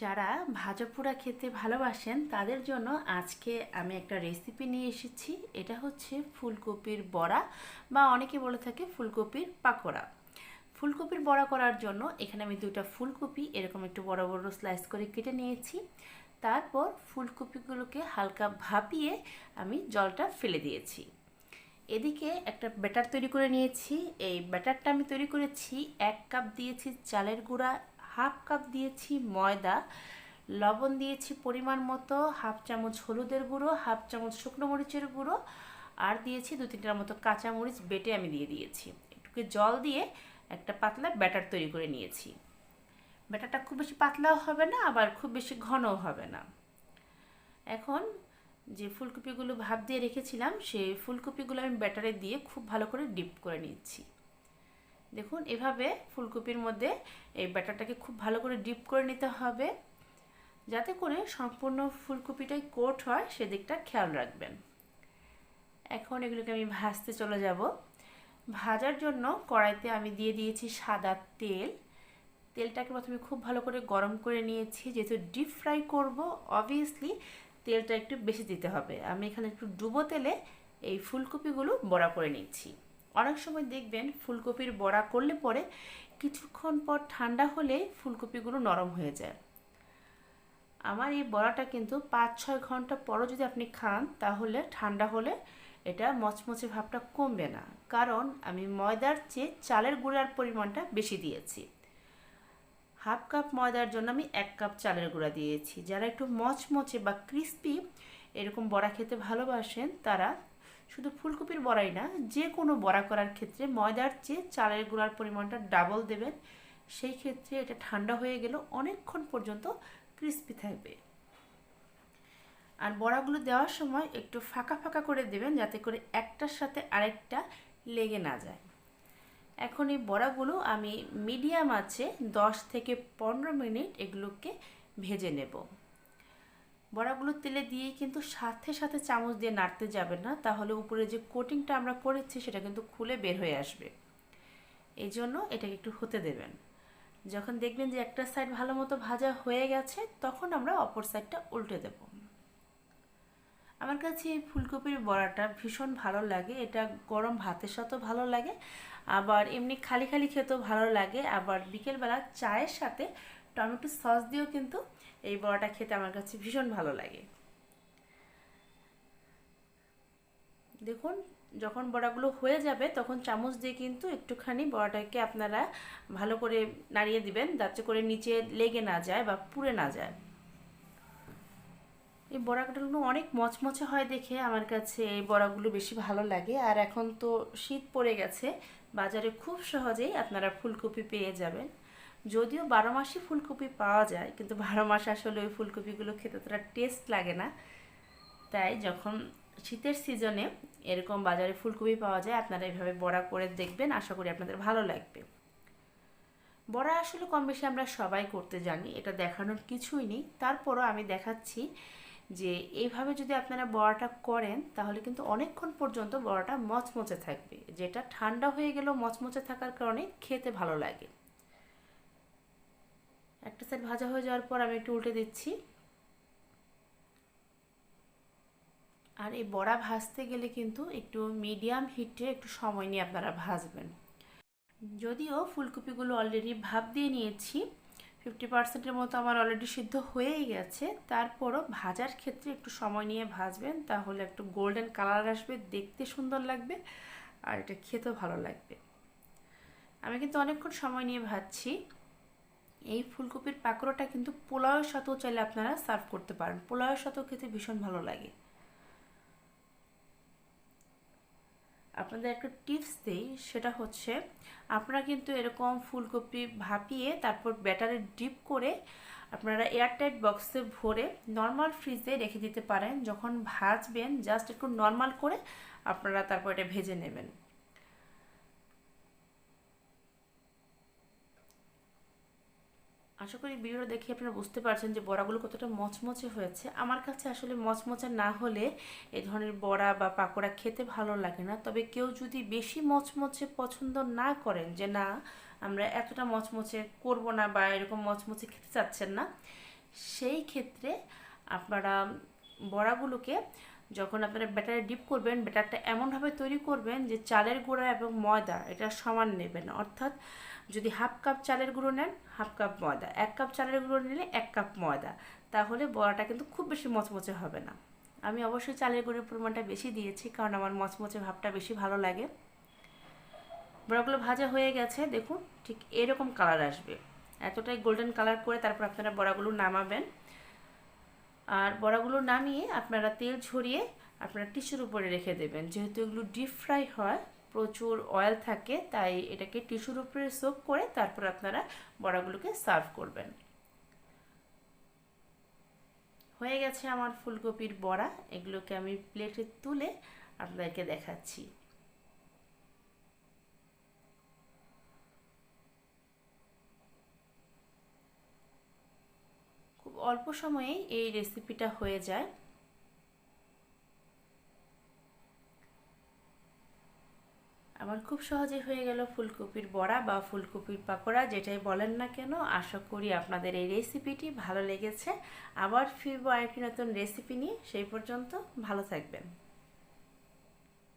যারা ভাজা পোড়া খেতে ভালোবাসেন, তাদের জন্য আজকে আমি একটা রেসিপি নিয়ে এসেছি। এটা হচ্ছে ফুলকপির বড়া বা অনেকে বলে থাকে ফুলকপির পাকোড়া। ফুলকপির বড়া করার জন্য এখানে আমি দুটো ফুলকপি, এরকম একটু বড় বড় স্লাইস করে কেটে নিয়েছি। তারপর ফুলকপিগুলোকে হালকা ভাপিয়ে আমি জলটা ফেলে দিয়েছি। এদিকে একটা ব্যাটার তৈরি করে নিয়েছি। এই ব্যাটারটা আমি তৈরি করেছি, এক কাপ দিয়েছি চালের গুঁড়া হাফ কাপ দিয়েছি ময়দা, লবণ দিয়েছি পরিমাণ মতো, হাফ চামচ হলুদের গুঁড়ো, হাফ চামচ শুকনো মরিচের গুঁড়ো, আর দিয়েছি দু তিনটার মতো কাঁচা মরিচ বেটে আমি দিয়ে দিয়েছি। একটুকে জল দিয়ে একটা পাতলা ব্যাটার তৈরি করে নিয়েছি। ব্যাটারটা খুব বেশি পাতলাও হবে না, আবার খুব বেশি ঘনও হবে না। এখন যে ফুলকপিগুলো ভাপ দিয়ে রেখেছিলাম, সেই ফুলকপিগুলো আমি ব্যাটারে দিয়ে খুব ভালো করে ডিপ করে নিচ্ছি। দেখুন, এভাবে ফুলকপির মধ্যে এই ব্যাটারটাকে খুব ভালো করে ডিপ করে নিতে হবে। যাতে করে সম্পূর্ণ ফুলকপিটাই কোট হয়, সেদিকটা খেয়াল রাখবেন। এখন এগুলোকে আমি ভাজতে চলে যাব। ভাজার জন্য কড়াইতে আমি দিয়ে দিয়েছি সাদা তেল। তেলটাকে প্রথমে খুব ভালো করে গরম করে নিয়েছি। যেহেতু ডিপ ফ্রাই করব, অবভিয়াসলি তেলটা একটু বেশি দিতে হবে। আমি এখানে একটু ডুবো তেলে এই ফুলকপিগুলো বড়া করে নিচ্ছি। অনেক সময় দেখবেন ফুলকপির বড়া করলে পরে কিছুক্ষণ পর ঠান্ডা হলে ফুলকপিগুলো নরম হয়ে যায়। আমার এই বড়াটা কিন্তু পাঁচ ছয় ঘণ্টা পরও যদি আপনি খান, তাহলে ঠান্ডা হলে এটা মচমচে ভাবটা কমবে না। কারণ আমি ময়দার চেয়ে চালের গুঁড়ার পরিমাণটা বেশি দিয়েছি। হাফ কাপ ময়দার জন্য আমি এক কাপ চালের গুঁড়া দিয়েছি। যারা একটু মচমচে বা ক্রিস্পি এরকম বড়া খেতে ভালোবাসেন, তারা শুধু ফুলকপির বড়াই না যে কোনো বড়া করার ক্ষেত্রে ময়দার চেয়ে চালের গুঁড়ার পরিমাণটা ডাবল দেবেন। সেই ক্ষেত্রে এটা ঠান্ডা হয়ে গেল অনেকক্ষণ পর্যন্ত ক্রিস্পি থাকবে। আর বড়াগুলো দেওয়ার সময় একটু ফাঁকা ফাঁকা করে দেবেন, যাতে করে একটার সাথে আরেকটা লেগে না যায়। এখন এই বড়াগুলো আমি মিডিয়াম আছে দশ থেকে পনেরো মিনিট এগুলোকে ভেজে নেব। বড়াগুলো তেলে দিয়ে কিন্তু সাথে সাথে চামচ দিয়ে নাড়তে যাবে না, তাহলে উপরে যে কোটিংটা আমরা করেছি সেটা কিন্তু খুলে বের হয়ে আসবে। এই জন্য এটাকে একটু হতে দেবেন। যখন দেখবেন যে একটা সাইড ভালো মতো ভাজা হয়ে গেছে, তখন আমরা অপর সাইডটা উল্টে দেব। আমার কাছে এই ফুলকপির বড়াটা ভীষণ ভালো লাগে, এটা গরম ভাতের সাথেও ভালো লাগে, আবার এমনি খালি খালি খেতেও ভালো লাগে, আবার বিকেলবেলা চায়ের সাথে টমেটো সস দিয়েও কিন্তু এই বড়াটা খেতে আমার কাছে ভীষণ ভালো লাগে। দেখুন, যখন বড়াগুলো হয়ে যাবে, তখন চামচ দিয়ে কিন্তু একটুখানি বড়াটাকে আপনারা ভালো করে নাড়িয়ে দিবেন, যাতে করে নিচে লেগে না যায় বা পুড়ে না যায়। এই বড়াগুলো অনেক মচমচে হয় দেখে আমার কাছে এই বড়াগুলো বেশি ভালো লাগে। আর এখন তো শীত পড়ে গেছে, বাজারে খুব সহজেই আপনারা ফুলকপি পেয়ে যাবেন। যদিও বারো মাসই ফুলকপি পাওয়া যায়, কিন্তু বারো মাস আসলে ওই ফুলকপিগুলো খেতে তোরা টেস্ট লাগে না। তাই যখন শীতের সিজনে এরকম বাজারে ফুলকপি পাওয়া যায়, আপনারা এভাবে বড়া করে দেখবেন, আশা করি আপনাদের ভালো লাগবে। বড়া আসলে কম বেশি আমরা সবাই করতে জানি, এটা দেখানোর কিছুই নেই। তারপরও আমি দেখাচ্ছি যে এইভাবে যদি আপনারা বড়াটা করেন, তাহলে কিন্তু অনেকক্ষণ পর্যন্ত বড়াটা মচমচে থাকবে। যেটা ঠান্ডা হয়ে গেলেও মচমচে থাকার কারণে খেতে ভালো লাগে। একটা সাইড ভাজা হয়ে যাওয়ার পর আমি একটু উল্টে দিচ্ছি। আর এই বড়া ভাজতে গেলে কিন্তু একটু মিডিয়াম হিটে একটু সময় নিয়ে আপনারা ভাজবেন। যদিও ফুলকপিগুলো অলরেডি ভাপ দিয়ে নিয়েছি ফিফটি পার্সেন্টের মতো আমার অলরেডি সিদ্ধ হয়েই গেছে। তারপরও ভাজার ক্ষেত্রে একটু সময় নিয়ে ভাজবেন, তাহলে একটু গোল্ডেন কালার আসবে, দেখতে সুন্দর লাগবে আর এটা খেতেও ভালো লাগবে। আমি কিন্তু অনেকক্ষণ সময় নিয়ে ভাজছি। এই ফুলকপির পাকোড়াটা কিন্তু পোলাওয়ের সাথেও চাইলে আপনারা সার্ভ করতে পারেন। পোলাওয়ের সাথেও খেতে ভীষণ ভালো লাগে। আপনাদের একটা টিপস দিই, সেটা হচ্ছে আপনারা কিন্তু এরকম ফুলকপি ভাপিয়ে তারপর ব্যাটারে ডিপ করে আপনারা এয়ারটাইট বক্সে ভরে নর্মাল ফ্রিজে রেখে দিতে পারেন। যখন ভাজবেন, জাস্ট একটু নর্মাল করে আপনারা তারপর এটা ভেজে নেবেন। আশা করি ভিডিওটা দেখে আপনারা বুঝতে পারছেন যে বড়াগুলো কতটা মচমচে হয়েছে। আমার কাছে আসলে মচমচে না হলে এ ধরনের বড়া বা পাকোড়া খেতে ভালো লাগে না। তবে কেউ যদি বেশি মচমচে পছন্দ না করেন যে না, আমরা এতটা মচমচে করব না বা এরকম মচমচে খেতে চাচ্ছেন না, সেই ক্ষেত্রে আপনারা বড়াগুলোকে যখন আপনারা ব্যাটারে ডিপ করবেন, ব্যাটারটা এমনভাবে তৈরি করবেন যে চালের গুঁড়া এবং ময়দা এটা সমান নেবেন। অর্থাৎ যদি হাফ কাপ চালের গুঁড়ো নেন, হাফ কাপ ময়দা। এক কাপ চালের গুঁড়ো নিলে এক কাপ ময়দা। তাহলে বড়াটা কিন্তু খুব বেশি মচমচে হবে না। আমি অবশ্যই চালের গুঁড়োর পরিমাণটা বেশি দিয়েছি কারণ আমার মচমচে ভাবটা বেশি ভালো লাগে। বড়াগুলো ভাজা হয়ে গেছে, দেখুন, ঠিক এরকম কালার আসবে। এতটাই গোল্ডেন কালার করে তারপর আপনারা বড়াগুলো নামাবেন। আর বড়াগুলো নামিয়ে আপনারা তেল ঝরিয়ে আপনারা টিস্যুর উপরে রেখে দেবেন। যেহেতু এগুলো ডিপ ফ্রাই হয়, প্রচুর অয়েল থাকে, তাই এটাকে টিস্যুর উপরে সোপ করে তারপর আপনারা বড়াগুলোকে সার্ভ করবেন। হয়ে গেছে আমার ফুলকপির বড়া। এগুলোকে আমি প্লেটে তুলে আপনাদেরকে দেখাচ্ছি খুব অল্প সময়েই এই রেসিপিটা হয়ে যায়। আমার খুব সহজে হয়ে গেল ফুলকপির বড়া বা ফুলকপির পাকোড়া, যেটাই বলেন না কেন, আশা করি আপনাদের এই রেসিপিটি ভালো লেগেছে। আবার ফিরবো আরেকটি নতুন রেসিপি নিয়ে, সেই পর্যন্ত ভালো থাকবেন।